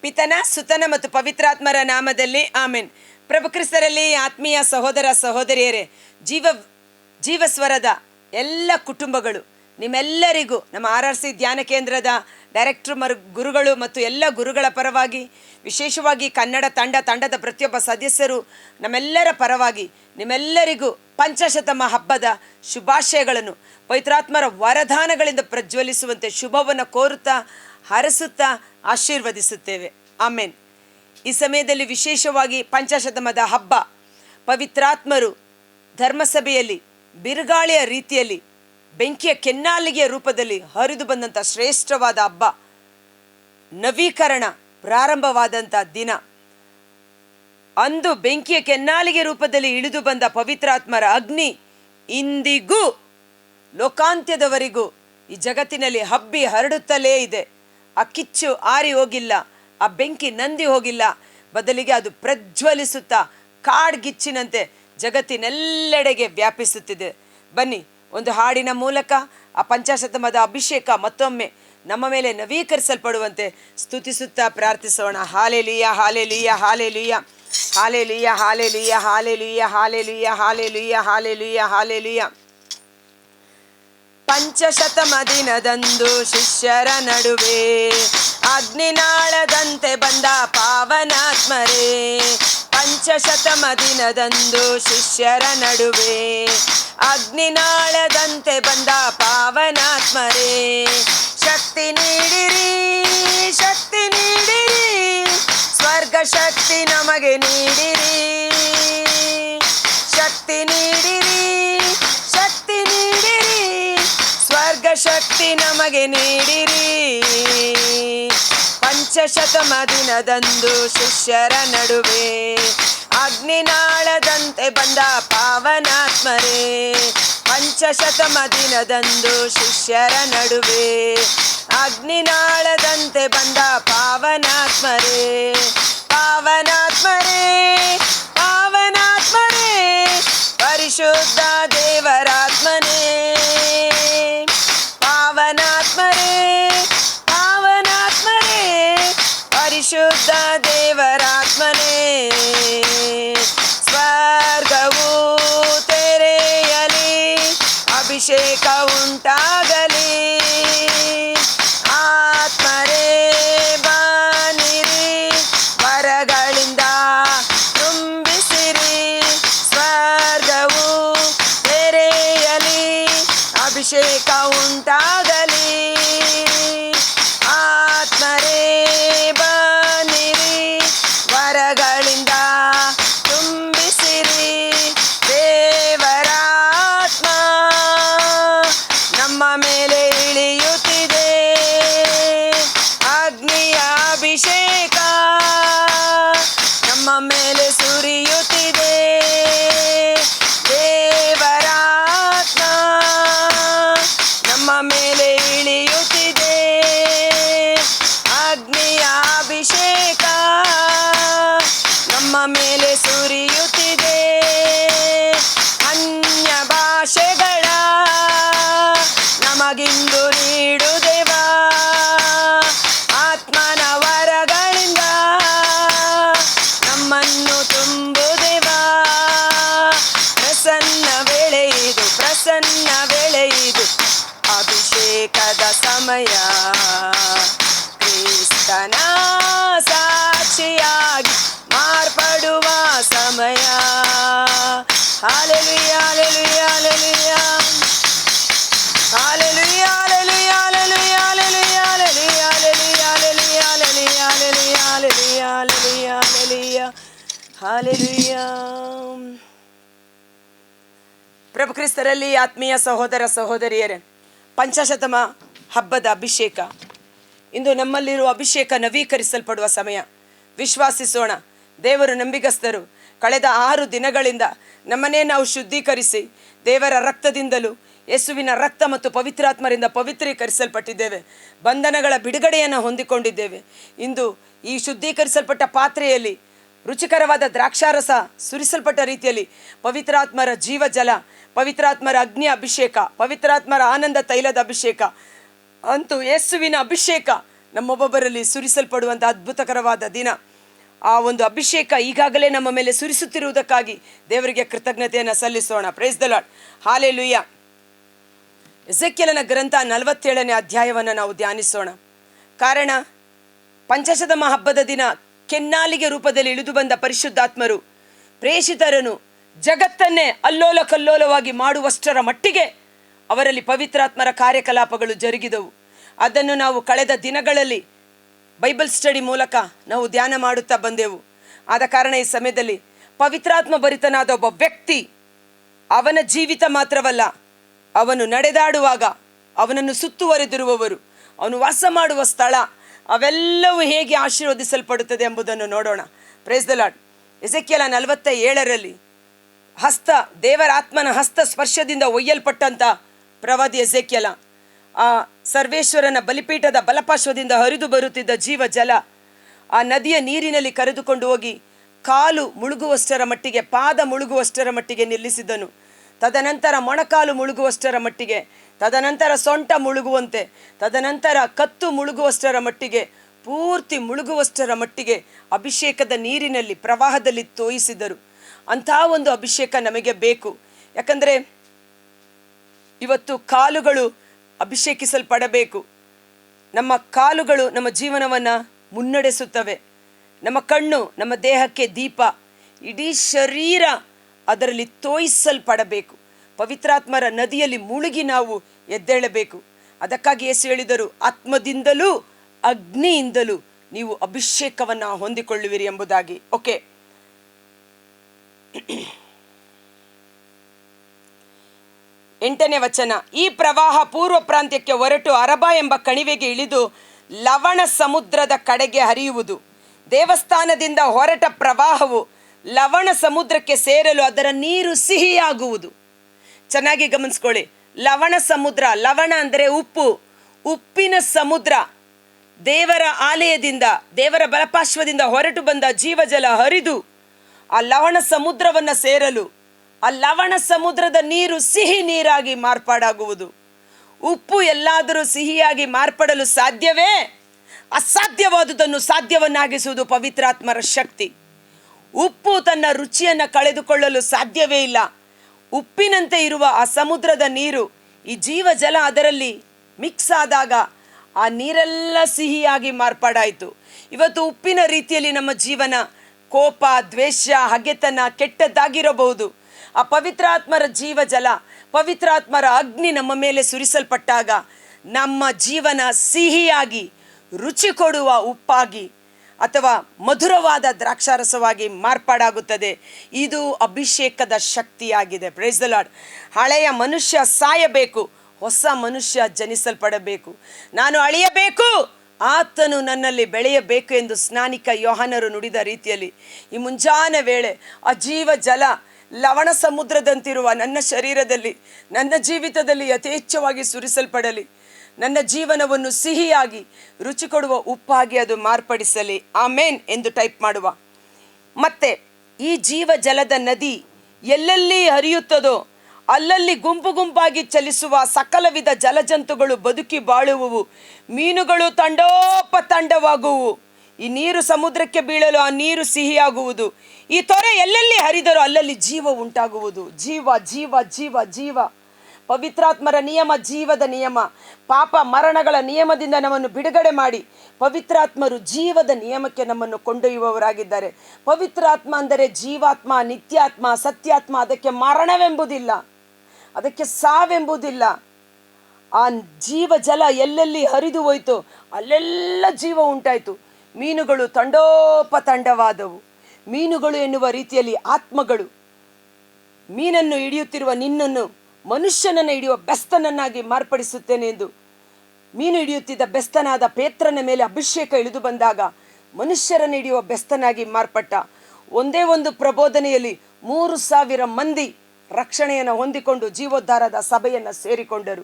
ಪಿತನ, ಸುತನ ಮತ್ತು ಪವಿತ್ರಾತ್ಮರ ನಾಮದಲ್ಲಿ ಆಮೆನ್. ಪ್ರಭು ಕ್ರಿಸ್ತರಲ್ಲಿ ಆತ್ಮೀಯ ಸಹೋದರ ಸಹೋದರಿಯರೇ, ಜೀವ, ಜೀವಸ್ವರದ ಎಲ್ಲ ಕುಟುಂಬಗಳು ನಿಮ್ಮೆಲ್ಲರಿಗೂ ನಮ್ಮ ಆರ್ ಆರ್ ಸಿ ಧ್ಯಾನ ಕೇಂದ್ರದ ಡೈರೆಕ್ಟ್ರ್ ಮರು ಗುರುಗಳು ಮತ್ತು ಎಲ್ಲ ಗುರುಗಳ ಪರವಾಗಿ, ವಿಶೇಷವಾಗಿ ಕನ್ನಡ ತಂಡ ತಂಡದ ಪ್ರತಿಯೊಬ್ಬ ಸದಸ್ಯರು ನಮ್ಮೆಲ್ಲರ ಪರವಾಗಿ ನಿಮ್ಮೆಲ್ಲರಿಗೂ ಪಂಚಶತಮ ಹಬ್ಬದ ಶುಭಾಶಯಗಳನ್ನು ಪವಿತ್ರಾತ್ಮರ ವರದಾನಗಳಿಂದ ಪ್ರಜ್ವಲಿಸುವಂತೆ ಶುಭವನ್ನು ಕೋರುತ್ತಾ, ಹರಸುತ್ತಾ ಆಶೀರ್ವದಿಸುತ್ತೇವೆ. ಆಮೇನ್. ಈ ಸಮಯದಲ್ಲಿ ವಿಶೇಷವಾಗಿ ಪಂಚಶತಮದ ಹಬ್ಬ ಪವಿತ್ರಾತ್ಮರು ಧರ್ಮಸಭೆಯಲ್ಲಿ, ಬಿರುಗಾಳಿಯ ರೀತಿಯಲ್ಲಿ ಬೆಂಕಿಯ ಕೆನ್ನಾಲಿಗೆಯ ರೂಪದಲ್ಲಿ ಹರಿದು ಬಂದಂಥ ಶ್ರೇಷ್ಠವಾದ ಹಬ್ಬ. ನವೀಕರಣ ಪ್ರಾರಂಭವಾದಂಥ ದಿನ. ಅಂದು ಬೆಂಕಿಯ ಕೆನ್ನಾಲಿಗೆ ರೂಪದಲ್ಲಿ ಇಳಿದು ಬಂದ ಪವಿತ್ರಾತ್ಮರ ಅಗ್ನಿ ಇಂದಿಗೂ ಲೋಕಾಂತ್ಯದವರೆಗೂ ಈ ಜಗತ್ತಿನಲ್ಲಿ ಹಬ್ಬಿ ಹರಡುತ್ತಲೇ ಇದೆ. ಆ ಕಿಚ್ಚು ಆರಿ ಹೋಗಿಲ್ಲ, ಆ ಬೆಂಕಿ ನಂದಿ ಹೋಗಿಲ್ಲ. ಬದಲಿಗೆ ಅದು ಪ್ರಜ್ವಲಿಸುತ್ತಾ ಕಾಡ್ಗಿಚ್ಚಿನಂತೆ ಜಗತ್ತಿನೆಲ್ಲೆಡೆಗೆ ವ್ಯಾಪಿಸುತ್ತಿದೆ. ಬನ್ನಿ ಒಂದು ಹಾಡಿನ ಮೂಲಕ, ಆ ಪಂಚಾಶತಮದ ಅಭಿಷೇಕ ಮತ್ತೊಮ್ಮೆ ನಮ್ಮ ಮೇಲೆ ನವೀಕರಿಸಲ್ಪಡುವಂತೆ ಸ್ತುತಿಸುತ್ತಾ ಪ್ರಾರ್ಥಿಸೋಣ. ಹಾಲೆಲಿಯ ಹಾಲೆಲಿಯ ಹಾಲೆಲಿಯ. ಹಾಲೆಲಿಯ ಹಾಲೆಲಿಯ ಹಾಲೆಲಿಯ ಹಾಲೆಲಿಯ ಹಾಲೆಲಿಯ ಹಾಲೆಲಿಯ ಹಾಲೆಲಿಯ. ಪಂಚಶತಮ ದಿನದಂದು ಶಿಷ್ಯರ ನಡುವೆ, ಅಗ್ನಿನಾಳದಂತೆ ಬಂದ ಪಾವನಾತ್ಮರೇ. ಪಂಚಶತಮ ದಿನದಂದು ಶಿಷ್ಯರ ನಡುವೆ ಅಗ್ನಿನಾಳದಂತೆ ಬಂದ ಪಾವನಾತ್ಮರೇ, ಶಕ್ತಿ ನೀಡಿರಿ ಶಕ್ತಿ ನೀಡಿರಿ, ಸ್ವರ್ಗ ಶಕ್ತಿ ನಮಗೆ ನೀಡಿರಿ. ಶಕ್ತಿ ನೀಡಿರಿ ಶಕ್ತಿ ನೀಡಿರಿ, ಸ್ವರ್ಗ ಶಕ್ತಿ ನಮಗೆ ನೀಡಿರಿ. ಪಂಚಶತಮ ದಿನದಂದು ಶಿಷ್ಯರ ನಡುವೆ ಅಗ್ನಿನಾಳದಂತೆ ಬಂದ ಪಾವನಾತ್ಮರೇ. ಪಂಚಶತಮ ದಿನದಂದು ಶಿಷ್ಯರ ನಡುವೆ ಅಗ್ನಿನಾಳದಂತೆ ಬಂದ ಪಾವನಾತ್ಮರೇ. ಪಾವನಾತ್ಮರೇ ಪಾವನಾತ್ಮರೇ, ಪರಿಶುದ್ಧ ಪರಿಶುದ್ಧ ದೇವರಾತ್ಮನೇ ಸ್ವರ್ಗವು ತೆರೆಯಲಿ ಅಭಿಷೇಕ ಉಂಟಾಗಲಿ. ಪ್ರಭು ಕ್ರಿಸ್ತರಲ್ಲಿ ಆತ್ಮೀಯ ಸಹೋದರ ಸಹೋದರಿಯರೇ ಪಂಚಶತಮ ಹಬ್ಬದ ಅಭಿಷೇಕ ಇಂದು ನಮ್ಮಲ್ಲಿರುವ ಅಭಿಷೇಕ ನವೀಕರಿಸಲ್ಪಡುವ ಸಮಯ ವಿಶ್ವಾಸಿಸೋಣ ದೇವರು ನಂಬಿಗಸ್ತರು ಕಳೆದ ಆರು ದಿನಗಳಿಂದ ನಮ್ಮನ್ನೇ ನಾವು ಶುದ್ಧೀಕರಿಸಿ ದೇವರ ರಕ್ತದಿಂದಲೂ ಯೇಸುವಿನ ರಕ್ತ ಮತ್ತು ಪವಿತ್ರಾತ್ಮರಿಂದ ಪವಿತ್ರೀಕರಿಸಲ್ಪಟ್ಟಿದ್ದೇವೆ. ಬಂಧನಗಳ ಬಿಡುಗಡೆಯನ್ನು ಹೊಂದಿಕೊಂಡಿದ್ದೇವೆ. ಇಂದು ಈ ಶುದ್ಧೀಕರಿಸಲ್ಪಟ್ಟ ಪಾತ್ರೆಯಲ್ಲಿ ರುಚಿಕರವಾದ ದ್ರಾಕ್ಷಾರಸ ಸುರಿಸಲ್ಪಟ್ಟ ರೀತಿಯಲ್ಲಿ ಪವಿತ್ರಾತ್ಮರ ಜೀವಜಲ, ಪವಿತ್ರಾತ್ಮರ ಅಗ್ನಿ ಅಭಿಷೇಕ, ಪವಿತ್ರಾತ್ಮರ ಆನಂದ ತೈಲದ ಅಭಿಷೇಕ, ಅಂತೂ ಯೇಸುವಿನ ಅಭಿಷೇಕ ನಮ್ಮೊಬ್ಬೊಬ್ಬರಲ್ಲಿ ಸುರಿಸಲ್ಪಡುವಂಥ ಅದ್ಭುತಕರವಾದ ದಿನ. ಆ ಒಂದು ಅಭಿಷೇಕ ಈಗಾಗಲೇ ನಮ್ಮ ಮೇಲೆ ಸುರಿಸುತ್ತಿರುವುದಕ್ಕಾಗಿ ದೇವರಿಗೆ ಕೃತಜ್ಞತೆಯನ್ನು ಸಲ್ಲಿಸೋಣ. ಪ್ರೇಸ್ ದ ಲಾಡ್ ಹಾಲೆ ಲುಯ್ಯ ಎಸೆಕ್ಯಲನ ಗ್ರಂಥ ನಲವತ್ತೇಳನೇ ಅಧ್ಯಾಯವನ್ನು ನಾವು ಧ್ಯಾನಿಸೋಣ. ಕಾರಣ, ಪಂಚಶತಮ ಹಬ್ಬದ ದಿನ ಕೆನ್ನಾಲಿಗೆ ರೂಪದಲ್ಲಿ ಇಳಿದು ಬಂದ ಪರಿಶುದ್ಧಾತ್ಮರು ಪ್ರೇಷಿತರನು ಜಗತ್ತನ್ನೇ ಅಲ್ಲೋಲ ಕಲ್ಲೋಲವಾಗಿ ಮಾಡುವಷ್ಟರ ಮಟ್ಟಿಗೆ ಅವರಲ್ಲಿ ಪವಿತ್ರಾತ್ಮರ ಕಾರ್ಯಕಲಾಪಗಳು ಜರುಗಿದವು. ಅದನ್ನು ನಾವು ಕಳೆದ ದಿನಗಳಲ್ಲಿ ಬೈಬಲ್ ಸ್ಟಡಿ ಮೂಲಕ ನಾವು ಧ್ಯಾನ ಮಾಡುತ್ತಾ ಬಂದೆವು. ಆದ ಕಾರಣ ಈ ಸಮಯದಲ್ಲಿ ಪವಿತ್ರಾತ್ಮ ಭರಿತನಾದ ಒಬ್ಬ ವ್ಯಕ್ತಿ ಅವನ ಜೀವಿತ ಮಾತ್ರವಲ್ಲ, ಅವನು ನಡೆದಾಡುವಾಗ ಅವನನ್ನು ಸುತ್ತುವರೆದಿರುವವರು, ಅವನು ವಾಸ ಮಾಡುವ ಸ್ಥಳ, ಅವೆಲ್ಲವೂ ಹೇಗೆ ಆಶೀರ್ವದಿಸಲ್ಪಡುತ್ತದೆ ಎಂಬುದನ್ನು ನೋಡೋಣ. ಪ್ರೇಸ್ ದ ಲಾಡ್ ಎಸೆಕೆಲ ನಲವತ್ತ ಏಳರಲ್ಲಿ ಹಸ್ತ ದೇವರಾತ್ಮನ ಹಸ್ತ ಸ್ಪರ್ಶದಿಂದ ಒಯ್ಯಲ್ಪಟ್ಟಂತ ಪ್ರವಾದಿ ಎಸೆಕ್ಯಲ ಆ ಸರ್ವೇಶ್ವರನ ಬಲಿಪೀಠದ ಬಲಪಾರ್ಶ್ವದಿಂದ ಹರಿದು ಬರುತ್ತಿದ್ದ ಜೀವ ಜಲ ಆ ನದಿಯ ನೀರಿನಲ್ಲಿ ಕರೆದುಕೊಂಡು ಹೋಗಿ ಕಾಲು ಮುಳುಗುವಷ್ಟರ ಮಟ್ಟಿಗೆ, ಪಾದ ಮುಳುಗುವಷ್ಟರ ಮಟ್ಟಿಗೆ ನಿಲ್ಲಿಸಿದನು. ತದನಂತರ ಮೊಣಕಾಲು ಮುಳುಗುವಷ್ಟರ ಮಟ್ಟಿಗೆ, ತದನಂತರ ಸೊಂಟ ಮುಳುಗುವಂತೆ, ತದನಂತರ ಕತ್ತು ಮುಳುಗುವಷ್ಟರ ಮಟ್ಟಿಗೆ, ಪೂರ್ತಿ ಮುಳುಗುವಷ್ಟರ ಮಟ್ಟಿಗೆ ಅಭಿಷೇಕದ ನೀರಿನಲ್ಲಿ ಪ್ರವಾಹದಲ್ಲಿ ತೋಯಿಸಿದರು. ಅಂಥ ಒಂದು ಅಭಿಷೇಕ ನಮಗೆ ಬೇಕು. ಯಾಕಂದರೆ ಇವತ್ತು ಕಾಲುಗಳು ಅಭಿಷೇಕಿಸಲ್ಪಡಬೇಕು. ನಮ್ಮ ಕಾಲುಗಳು ನಮ್ಮ ಜೀವನವನ್ನು ಮುನ್ನಡೆಸುತ್ತವೆ. ನಮ್ಮ ಕಣ್ಣು ನಮ್ಮ ದೇಹಕ್ಕೆ ದೀಪ. ಇಡೀ ಶರೀರ ಅದರಲ್ಲಿ ತೋಯಿಸಲ್ಪಡಬೇಕು. ಪವಿತ್ರಾತ್ಮರ ನದಿಯಲ್ಲಿ ಮುಳುಗಿ ನಾವು ಎದ್ದೇಳಬೇಕು. ಅದಕ್ಕಾಗಿ ಯೇಸು ಹೇಳಿದರು, ಆತ್ಮದಿಂದಲೂ ಅಗ್ನಿಯಿಂದಲೂ ನೀವು ಅಭಿಷೇಕವನ್ನು ಹೊಂದಿಕೊಳ್ಳುವಿರಿ ಎಂಬುದಾಗಿ. ಓಕೆ ಎಂಟನೇ ವಚನ, ಈ ಪ್ರವಾಹ ಪೂರ್ವ ಪ್ರಾಂತ್ಯಕ್ಕೆ ಹೊರಟು ಅರಬ ಎಂಬ ಕಣಿವೆಗೆ ಇಳಿದು ಲವಣ ಸಮುದ್ರದ ಕಡೆಗೆ ಹರಿಯುವುದು. ದೇವಸ್ಥಾನದಿಂದ ಹೊರಟ ಪ್ರವಾಹವು ಲವಣ ಸಮುದ್ರಕ್ಕೆ ಸೇರಲು ಅದರ ನೀರು ಸಿಹಿಯಾಗುವುದು. ಚೆನ್ನಾಗಿ ಗಮನಿಸ್ಕೊಳ್ಳಿ. ಲವಣ ಸಮುದ್ರ, ಲವಣ ಅಂದರೆ ಉಪ್ಪು. ಉಪ್ಪಿನ ಸಮುದ್ರ ದೇವರ ಆಲಯದಿಂದ, ದೇವರ ಬಲಪಾರ್ಶ್ವದಿಂದ ಹೊರಟು ಬಂದ ಜೀವಜಲ ಹರಿದು ಆ ಲವಣ ಸಮುದ್ರವನ್ನು ಸೇರಲು ಆ ಲವಣ ಸಮುದ್ರದ ನೀರು ಸಿಹಿ ನೀರಾಗಿ ಮಾರ್ಪಾಡಾಗುವುದು. ಉಪ್ಪು ಎಲ್ಲಾದರೂ ಸಿಹಿಯಾಗಿ ಮಾರ್ಪಡಲು ಸಾಧ್ಯವೇ? ಅಸಾಧ್ಯವಾದುದನ್ನು ಸಾಧ್ಯವನ್ನಾಗಿಸುವುದು ಪವಿತ್ರಾತ್ಮರ ಶಕ್ತಿ. ಉಪ್ಪು ತನ್ನ ರುಚಿಯನ್ನು ಕಳೆದುಕೊಳ್ಳಲು ಸಾಧ್ಯವೇ ಇಲ್ಲ. ಉಪ್ಪಿನಂತೆ ಇರುವ ಆ ಸಮುದ್ರದ ನೀರು ಈ ಜೀವಜಲ ಅದರಲ್ಲಿ ಮಿಕ್ಸ್ ಆದಾಗ ಆ ನೀರೆಲ್ಲ ಸಿಹಿಯಾಗಿ ಮಾರ್ಪಾಡಾಯಿತು. ಇವತ್ತು ಉಪ್ಪಿನ ರೀತಿಯಲ್ಲಿ ನಮ್ಮ ಜೀವನ ಕೋಪ, ದ್ವೇಷ, ಹಗೆತನ ಕೆಟ್ಟದ್ದಾಗಿರಬಹುದು. ಆ ಪವಿತ್ರಾತ್ಮರ ಜೀವ ಜಲ, ಪವಿತ್ರಾತ್ಮರ ಅಗ್ನಿ ನಮ್ಮ ಮೇಲೆ ಸುರಿಸಲ್ಪಟ್ಟಾಗ ನಮ್ಮ ಜೀವನ ಸಿಹಿಯಾಗಿ, ರುಚಿ ಕೊಡುವ ಉಪ್ಪಾಗಿ ಅಥವಾ ಮಧುರವಾದ ದ್ರಾಕ್ಷಾರಸವಾಗಿ ಮಾರ್ಪಾಡಾಗುತ್ತದೆ. ಇದು ಅಭಿಷೇಕದ ಶಕ್ತಿಯಾಗಿದೆ. ಪ್ರೇಸ್ ದ ಲಾರ್ಡ್ ಹಳೆಯ ಮನುಷ್ಯ ಸಾಯಬೇಕು, ಹೊಸ ಮನುಷ್ಯ ಜನಿಸಲ್ಪಡಬೇಕು. ನಾನು ಅಳಿಯಬೇಕು, ಆತನು ನನ್ನಲ್ಲಿ ಬೆಳೆಯಬೇಕು ಎಂದು ಸ್ನಾನಿಕ ಯೋಹನರು ನುಡಿದ ರೀತಿಯಲ್ಲಿ ಈ ಮುಂಜಾನೆ ವೇಳೆ ಅಜೀವ ಜಲ ಲವಣ ಸಮುದ್ರದಂತಿರುವ ನನ್ನ ಶರೀರದಲ್ಲಿ, ನನ್ನ ಜೀವಿತದಲ್ಲಿ ಯಥೇಚ್ಛವಾಗಿ ಸುರಿಸಲ್ಪಡಲಿ. ನನ್ನ ಜೀವನವನ್ನು ಸಿಹಿಯಾಗಿ ರುಚಿ ಕೊಡುವ ಉಪ್ಪಾಗಿ ಅದು ಮಾರ್ಪಡಿಸಲಿ. ಆಮೇನ್ ಎಂದು ಟೈಪ್ ಮಾಡುವ. ಮತ್ತೆ ಈ ಜೀವ ಜಲದ ನದಿ ಎಲ್ಲೆಲ್ಲಿ ಹರಿಯುತ್ತದೋ ಅಲ್ಲಲ್ಲಿ ಗುಂಪು ಗುಂಪಾಗಿ ಚಲಿಸುವ ಸಕಲ ವಿಧ ಜಲಜಂತುಗಳು ಬದುಕಿ ಬಾಳುವುವು. ಮೀನುಗಳು ತಂಡೋಪತಂಡವಾಗುವು. ಈ ನೀರು ಸಮುದ್ರಕ್ಕೆ ಬೀಳಲು ಆ ನೀರು ಸಿಹಿಯಾಗುವುದು. ಈ ತೊರೆ ಎಲ್ಲೆಲ್ಲಿ ಹರಿದರೋ ಅಲ್ಲಲ್ಲಿ ಜೀವ ಉಂಟಾಗುವುದು. ಜೀವ ಜೀವ ಜೀವ ಜೀವ. ಪವಿತ್ರಾತ್ಮರ ನಿಯಮ, ಜೀವದ ನಿಯಮ. ಪಾಪ ಮರಣಗಳ ನಿಯಮದಿಂದ ನಮ್ಮನ್ನು ಬಿಡುಗಡೆ ಮಾಡಿ ಪವಿತ್ರಾತ್ಮರು ಜೀವದ ನಿಯಮಕ್ಕೆ ನಮ್ಮನ್ನು ಕೊಂಡೊಯ್ಯುವವರಾಗಿದ್ದಾರೆ. ಪವಿತ್ರಾತ್ಮ ಅಂದರೆ ಜೀವಾತ್ಮ, ನಿತ್ಯಾತ್ಮ, ಸತ್ಯಾತ್ಮ. ಅದಕ್ಕೆ ಮರಣವೆಂಬುದಿಲ್ಲ. ಅದಕ್ಕೆ ಸಾವೆಂಬುದಿಲ್ಲ. ಆ ಜೀವ ಜಲ ಎಲ್ಲೆಲ್ಲಿ ಹರಿದು ಹೋಯಿತು ಅಲ್ಲೆಲ್ಲ ಜೀವ ಉಂಟಾಯಿತು. ಮೀನುಗಳು ತಂಡೋಪತಂಡವಾದವು. ಮೀನುಗಳು ಎನ್ನುವ ರೀತಿಯಲ್ಲಿ ಆತ್ಮಗಳು. ಮೀನನ್ನು ಹಿಡಿಯುತ್ತಿರುವ ನಿನ್ನನ್ನು ಮನುಷ್ಯನನ್ನು ಹಿಡಿಯುವ ಬೆಸ್ತನನ್ನಾಗಿ ಮಾರ್ಪಡಿಸುತ್ತೇನೆ ಎಂದು ಮೀನು ಹಿಡಿಯುತ್ತಿದ್ದ ಬೆಸ್ತನಾದ ಪೇತ್ರನ ಮೇಲೆ ಅಭಿಷೇಕ ಇಳಿದು ಬಂದಾಗ ಮನುಷ್ಯರನ್ನು ಹಿಡಿಯುವ ಬೆಸ್ತನಾಗಿ ಮಾರ್ಪಟ್ಟ. ಒಂದೇ ಒಂದು ಪ್ರಬೋಧನೆಯಲ್ಲಿ ಮೂರು ಸಾವಿರ ಮಂದಿ ರಕ್ಷಣೆಯನ್ನು ಹೊಂದಿಕೊಂಡು ಜೀವೋದ್ಧಾರದ ಸಭೆಯನ್ನು ಸೇರಿಕೊಂಡರು.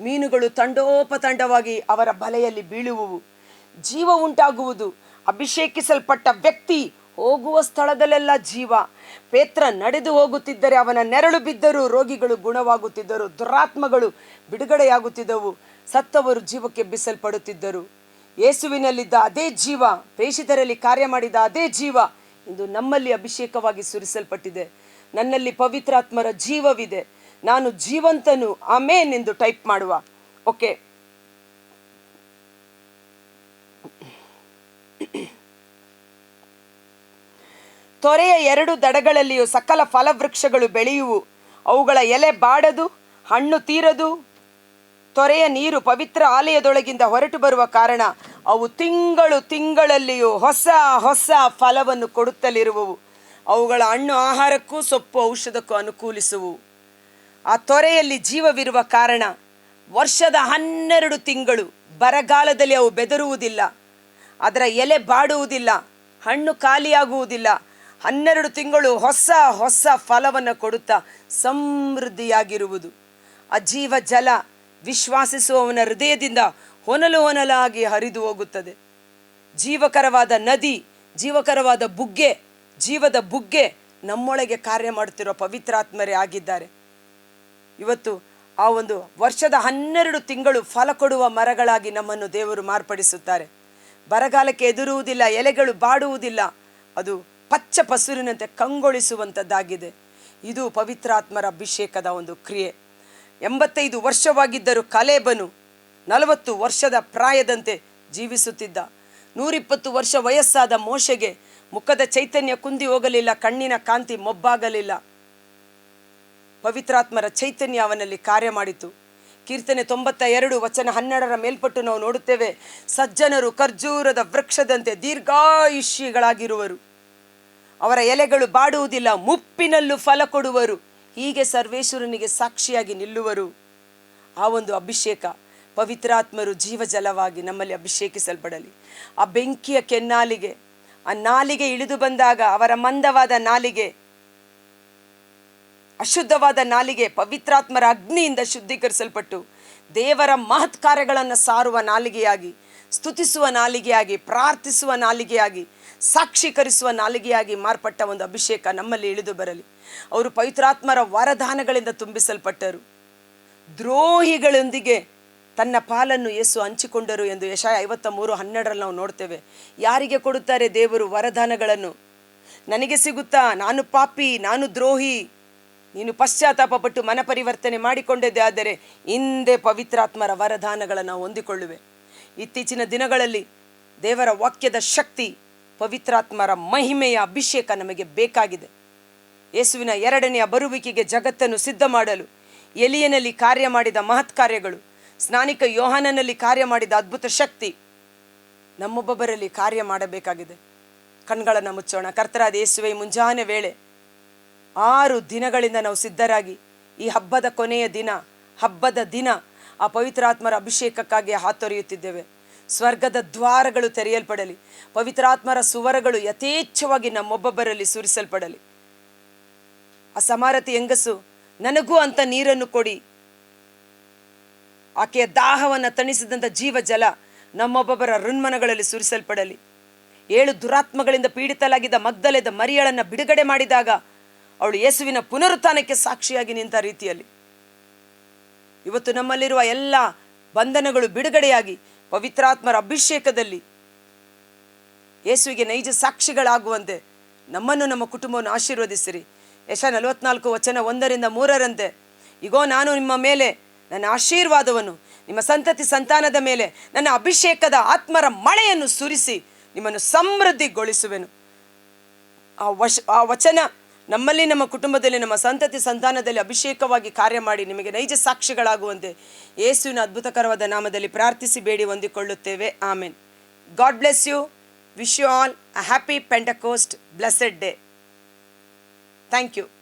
ಮೀನುಗಳು ತಂಡೋಪತಂಡವಾಗಿ ಅವರ ಬಲೆಯಲ್ಲಿ ಬೀಳುವು ಜೀವ ಉಂಟಾಗುವುದು. ಅಭಿಷೇಕಿಸಲ್ಪಟ್ಟ ವ್ಯಕ್ತಿ ಹೋಗುವ ಸ್ಥಳದಲ್ಲೆಲ್ಲ ಜೀವ. ಪೇತ್ರ ನಡೆದು ಹೋಗುತ್ತಿದ್ದರೆ ಅವನ ನೆರಳು ಬಿದ್ದರೂ ರೋಗಿಗಳು ಗುಣವಾಗುತ್ತಿದ್ದರು, ದುರಾತ್ಮಗಳು ಬಿಡುಗಡೆಯಾಗುತ್ತಿದ್ದವು, ಸತ್ತವರು ಜೀವಕ್ಕೆ ಬಿಸಲ್ಪಡುತ್ತಿದ್ದರು. ಯೇಸುವಿನಲ್ಲಿದ್ದ ಅದೇ ಜೀವ ಪೇಷಿತರಲ್ಲಿ ಕಾರ್ಯ ಮಾಡಿದ ಅದೇ ಜೀವ ಇಂದು ನಮ್ಮಲ್ಲಿ ಅಭಿಷೇಕವಾಗಿ ಸುರಿಸಲ್ಪಟ್ಟಿದೆ. ನನ್ನಲ್ಲಿ ಪವಿತ್ರಾತ್ಮರ ಜೀವವಿದೆ. ನಾನು ಜೀವಂತನು, ಆಮೇನ್ ಎಂದು ಟೈಪ್ ಮಾಡುವ. ಓಕೆ. ತೊರೆಯ ಎರಡು ದಡಗಳಲ್ಲಿಯೂ ಸಕಲ ಫಲವೃಕ್ಷಗಳು ಬೆಳೆಯುವು. ಅವುಗಳ ಎಲೆ ಬಾಡದು, ಹಣ್ಣು ತೀರದು. ತೊರೆಯ ನೀರು ಪವಿತ್ರ ಆಲಯದೊಳಗಿಂದ ಹೊರಟು ಬರುವ ಕಾರಣ ಅವು ತಿಂಗಳು ತಿಂಗಳಲ್ಲಿಯೂ ಹೊಸ ಹೊಸ ಫಲವನ್ನು ಕೊಡುತ್ತಲಿರುವವು. ಅವುಗಳ ಹಣ್ಣು ಆಹಾರಕ್ಕೂ ಸೊಪ್ಪು ಔಷಧಕ್ಕೂ ಅನುಕೂಲಿಸುವು. ಆ ತೊರೆಯಲ್ಲಿ ಜೀವವಿರುವ ಕಾರಣ ವರ್ಷದ ಹನ್ನೆರಡು ತಿಂಗಳು ಬರಗಾಲದಲ್ಲಿ ಅವು ಬೆದರುವುದಿಲ್ಲ. ಅದರ ಎಲೆ ಬಾಡುವುದಿಲ್ಲ, ಹಣ್ಣು ಖಾಲಿಯಾಗುವುದಿಲ್ಲ. ಹನ್ನೆರಡು ತಿಂಗಳು ಹೊಸ ಹೊಸ ಫಲವನ್ನು ಕೊಡುತ್ತಾ ಸಮೃದ್ಧಿಯಾಗಿರುವುದು. ಅಜೀವ ಜಲ ವಿಶ್ವಾಸಿಸುವವನ ಹೃದಯದಿಂದ ಹೊನಲು ಹೊನಲಾಗಿ ಹರಿದು ಹೋಗುತ್ತದೆ. ಜೀವಕರವಾದ ನದಿ, ಜೀವಕರವಾದ ಬುಗ್ಗೆ, ಜೀವದ ಬುಗ್ಗೆ ನಮ್ಮೊಳಗೆ ಕಾರ್ಯ ಮಾಡುತ್ತಿರುವ ಪವಿತ್ರಾತ್ಮರೇ ಆಗಿದ್ದಾರೆ. ಇವತ್ತು ಆ ಒಂದು ವರ್ಷದ ಹನ್ನೆರಡು ತಿಂಗಳು ಫಲ ಕೊಡುವ ಮರಗಳಾಗಿ ನಮ್ಮನ್ನು ದೇವರು ಮಾರ್ಪಡಿಸುತ್ತಾರೆ. ಬರಗಾಲಕ್ಕೆ ಎದುರುವುದಿಲ್ಲ, ಎಲೆಗಳು ಬಾಡುವುದಿಲ್ಲ. ಅದು ಪಚ್ಚ ಪಸುರಿನಂತೆ ಕಂಗೊಳಿಸುವಂಥದ್ದಾಗಿದೆ. ಇದು ಪವಿತ್ರಾತ್ಮರ ಅಭಿಷೇಕದ ಒಂದು ಕ್ರಿಯೆ. ಎಂಬತ್ತೈದು ವರ್ಷವಾಗಿದ್ದರೂ ಕಲೇಬನು ನಲವತ್ತು ವರ್ಷದ ಪ್ರಾಯದಂತೆ ಜೀವಿಸುತ್ತಿದ್ದ. ನೂರಿಪ್ಪತ್ತು ವರ್ಷ ವಯಸ್ಸಾದ ಮೋಶೆಗೆ ಮುಖದ ಚೈತನ್ಯ ಕುಂದಿ ಹೋಗಲಿಲ್ಲ, ಕಣ್ಣಿನ ಕಾಂತಿ ಮೊಬ್ಬಾಗಲಿಲ್ಲ. ಪವಿತ್ರಾತ್ಮರ ಚೈತನ್ಯ ಅವನಲ್ಲಿ ಕಾರ್ಯ ಮಾಡಿತು. ಕೀರ್ತನೆ ತೊಂಬತ್ತ ಎರಡು ವಚನ ಹನ್ನೆರಡರ ಮೇಲ್ಪಟ್ಟು ನಾವು ನೋಡುತ್ತೇವೆ, ಸಜ್ಜನರು ಖರ್ಜೂರದ ವೃಕ್ಷದಂತೆ ದೀರ್ಘಾಯುಷ್ಯಿಗಳಾಗಿರುವರು. ಅವರ ಎಲೆಗಳು ಬಾಡುವುದಿಲ್ಲ, ಮುಪ್ಪಿನಲ್ಲೂ ಫಲ ಕೊಡುವರು. ಹೀಗೆ ಸರ್ವೇಶ್ವರನಿಗೆ ಸಾಕ್ಷಿಯಾಗಿ ನಿಲ್ಲುವರು. ಆ ಒಂದು ಅಭಿಷೇಕ ಪವಿತ್ರಾತ್ಮರು ಜೀವಜಲವಾಗಿ ನಮ್ಮಲ್ಲಿ ಅಭಿಷೇಕಿಸಲ್ಪಡಲಿ. ಆ ಬೆಂಕಿಯ ಕೆನ್ನಾಲಿಗೆ, ಆ ನಾಲಿಗೆ ಇಳಿದು ಬಂದಾಗ ಅವರ ಮಂದವಾದ ನಾಲಿಗೆ, ಅಶುದ್ಧವಾದ ನಾಲಿಗೆ ಪವಿತ್ರಾತ್ಮರ ಅಗ್ನಿಯಿಂದ ಶುದ್ಧೀಕರಿಸಲ್ಪಟ್ಟು ದೇವರ ಮಹತ್ಕಾರ್ಯಗಳನ್ನು ಸಾರುವ ನಾಲಿಗೆಯಾಗಿ ಸ್ತುತಿಸುವ ನಾಲಿಗೆಯಾಗಿ, ಪ್ರಾರ್ಥಿಸುವ ನಾಲಿಗೆಯಾಗಿ ಸಾಕ್ಷೀಕರಿಸುವ ನಾಲಿಗೆಯಾಗಿ ಮಾರ್ಪಟ್ಟ ಒಂದು ಅಭಿಷೇಕ ನಮ್ಮಲ್ಲಿ ಇಳಿದು ಬರಲಿ. ಅವರು ಪವಿತ್ರಾತ್ಮರ ವರದಾನಗಳಿಂದ ತುಂಬಿಸಲ್ಪಟ್ಟರು. ದ್ರೋಹಿಗಳೊಂದಿಗೆ ತನ್ನ ಪಾಲನ್ನು ಯೇಸು ಹಂಚಿಕೊಂಡರು ಎಂದು ಯಶ ಐವತ್ತ ಮೂರು ಹನ್ನೆರಡರಲ್ಲಿ ನಾವು ನೋಡ್ತೇವೆ. ಯಾರಿಗೆ ಕೊಡುತ್ತಾರೆ ದೇವರು ವರದಾನಗಳನ್ನು? ನನಗೆ ಸಿಗುತ್ತಾ? ನಾನು ಪಾಪಿ, ನಾನು ದ್ರೋಹಿ. ನೀನು ಪಶ್ಚಾತ್ತಾಪ ಪಟ್ಟು ಮನಪರಿವರ್ತನೆ ಮಾಡಿಕೊಂಡಿದ್ದೆ ಆದರೆ ಹಿಂದೆ ಪವಿತ್ರಾತ್ಮರ ವರದಾನಗಳನ್ನು ಹೊಂದಿಕೊಳ್ಳುವೆ. ಇತ್ತೀಚಿನ ದಿನಗಳಲ್ಲಿ ದೇವರ ವಾಕ್ಯದ ಶಕ್ತಿ, ಪವಿತ್ರಾತ್ಮರ ಮಹಿಮೆಯ ಅಭಿಷೇಕ ನಮಗೆ ಬೇಕಾಗಿದೆ. ಯೇಸುವಿನ ಎರಡನೆಯ ಬರುವಿಕೆಗೆ ಜಗತ್ತನ್ನು ಸಿದ್ಧ ಮಾಡಲು ಎಲಿಯನಲ್ಲಿ ಕಾರ್ಯ ಮಾಡಿದ ಮಹತ್ ಕಾರ್ಯಗಳು, ಸ್ನಾನಿಕ ಯೋಹಾನನಲ್ಲಿ ಕಾರ್ಯ ಮಾಡಿದ ಅದ್ಭುತ ಶಕ್ತಿ ನಮ್ಮೊಬ್ಬೊಬ್ಬರಲ್ಲಿ ಕಾರ್ಯ ಮಾಡಬೇಕಾಗಿದೆ. ಕಣ್ಗಳನ್ನು ಮುಚ್ಚೋಣ. ಕರ್ತರಾದ ಯೇಸುವೆ ಮುಂಜಾನೆ ವೇಳೆ ಆರು ದಿನಗಳಿಂದ ನಾವು ಸಿದ್ಧರಾಗಿ, ಈ ಹಬ್ಬದ ಕೊನೆಯ ದಿನ, ಹಬ್ಬದ ದಿನ ಆ ಪವಿತ್ರಾತ್ಮರ ಅಭಿಷೇಕಕ್ಕಾಗಿ ಹಾತೊರೆಯುತ್ತಿದ್ದೇವೆ. ಸ್ವರ್ಗದ ದ್ವಾರಗಳು ತೆರೆಯಲ್ಪಡಲಿ. ಪವಿತ್ರಾತ್ಮರ ಸುವರಗಳು ಯಥೇಚ್ಛವಾಗಿ ನಮ್ಮೊಬ್ಬೊಬ್ಬರಲ್ಲಿ ಸುರಿಸಲ್ಪಡಲಿ. ಆ ಸಮಾರತಿ ಹೆಂಗಸು, ನನಗೂ ಅಂತ ನೀರನ್ನು ಕೊಡಿ. ಆಕೆಯ ದಾಹವನ್ನು ತಣಿಸಿದಂಥ ಜೀವ ಜಲ ನಮ್ಮೊಬ್ಬೊಬ್ಬರ ಋಣ್ಮನಗಳಲ್ಲಿ ಸುರಿಸಲ್ಪಡಲಿ. ಏಳು ದುರಾತ್ಮಗಳಿಂದ ಪೀಡಿತಲಾಗಿದ್ದ ಮಗ್ದಲೆದ ಮರಿಯಳನ್ನು ಬಿಡುಗಡೆ ಮಾಡಿದಾಗ, ಅವಳು ಯೇಸುವಿನ ಪುನರುತ್ಥಾನಕ್ಕೆ ಸಾಕ್ಷಿಯಾಗಿ ನಿಂತ ರೀತಿಯಲ್ಲಿ. ಇವತ್ತು ನಮ್ಮಲ್ಲಿರುವ ಎಲ್ಲ ಬಂಧನಗಳು ಬಿಡುಗಡೆಯಾಗಿ ಪವಿತ್ರಾತ್ಮರ ಅಭಿಷೇಕದಲ್ಲಿ ಯೇಸುವಿಗೆ ನೈಜ ಸಾಕ್ಷಿಗಳಾಗುವಂತೆ ನಮ್ಮನ್ನು ನಮ್ಮ ಕುಟುಂಬವನ್ನು ಆಶೀರ್ವದಿಸಿರಿ. ಯಶ ನಲವತ್ನಾಲ್ಕು ವಚನ ಒಂದರಿಂದ ಮೂರರಂತೆ, ಇಗೋ, ನಾನು ನಿಮ್ಮ ಮೇಲೆ ನನ್ನ ಆಶೀರ್ವಾದವನ್ನು, ನಿಮ್ಮ ಸಂತತಿ ಸಂತಾನದ ಮೇಲೆ ನನ್ನ ಅಭಿಷೇಕದ ಆತ್ಮರ ಮಳೆಯನ್ನು ಸುರಿಸಿ ನಿಮ್ಮನ್ನು ಸಮೃದ್ಧಿಗೊಳಿಸುವೆನು. ಆ ವಶ, ಆ ವಚನ ನಮ್ಮಲ್ಲಿ, ನಮ್ಮ ಕುಟುಂಬದಲ್ಲಿ, ನಮ್ಮ ಸಂತತಿ ಸಂತಾನದಲ್ಲಿ ಅಭಿಷೇಕವಾಗಿ ಕಾರ್ಯ ಮಾಡಿ ನಿಮಗೆ ನೈಜ ಸಾಕ್ಷಿಗಳಾಗುವಂತೆ ಯೇಸುವಿನ ಅದ್ಭುತಕರವಾದ ನಾಮದಲ್ಲಿ ಪ್ರಾರ್ಥಿಸಿ ಬೇಡಿ ಹೊಂದಿಕೊಳ್ಳುತ್ತೇವೆ. Amen. God bless you. Wish you all. A happy Pentecost. Blessed day. Thank you.